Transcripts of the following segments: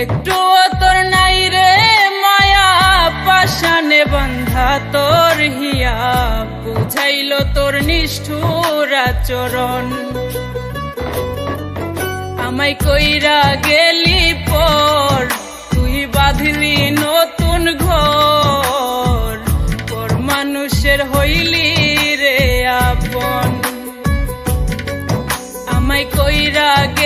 একটু তোর নাই রে মায়া। পাশানে বন্ধা তোর হিয়া। বুঝাইল তোর নিষ্ঠুর আচরণ। আমায় কইরা গেলি পর, তুই বাঁধলি নতুন ঘর। পর মানুষের হইলি রে আপন। আমায় কইরা গেলি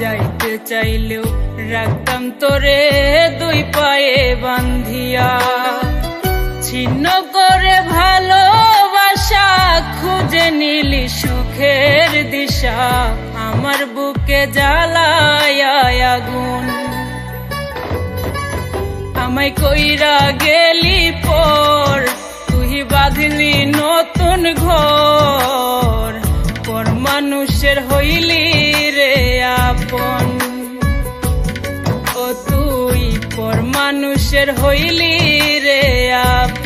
যাইতে চাইলেও রাখতাম তোরে দুই পায়ে বান্ধিয়া। ছিন্ন করে ভালোবাসা খুঁজে নিলি সুখের দিশা, আমার বুকে জ্বালায় আগুন। আমায় কইরা গেলি পর পর মানুষের হইলি রে আপন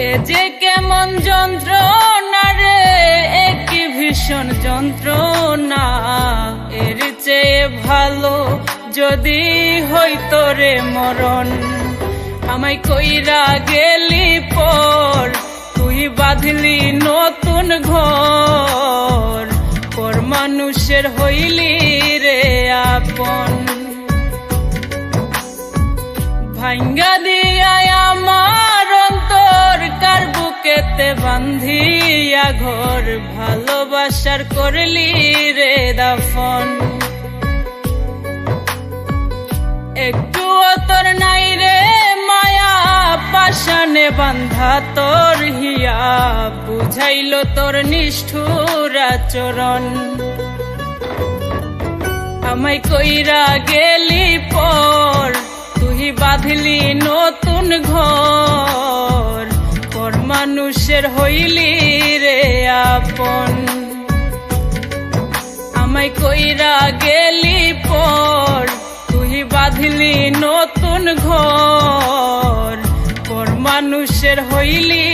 এ যে কেমন যন্ত্রণা রে একই ভীষণ যন্ত্রণা? এর চেয়ে ভালো যদি হইতো রে মরণ। আমায় কইরা গেলি পর, তুই বাঁধলি নতুন ঘর। পর মানুষের হইলি রে আপন। ভাঙ্গা দিয়াই আমার কার বুকেতে বান্ধিয়া ঘর, ভালোবাসার করলি রে দাফন। একটু তোর নাই রে মায়া পাশানে বান্ধা তোর হিয়া, বুঝাইল তোর নিষ্ঠুর আচরণ। আমায় কইরা গেলি পর, তুই বাঁধলি নতুন ঘর। মানুষের হইলি রে আপন। আমায় কইরা গেলি পর, তুই বাঁধলি নতুন ঘর। পর মানুষের হইলি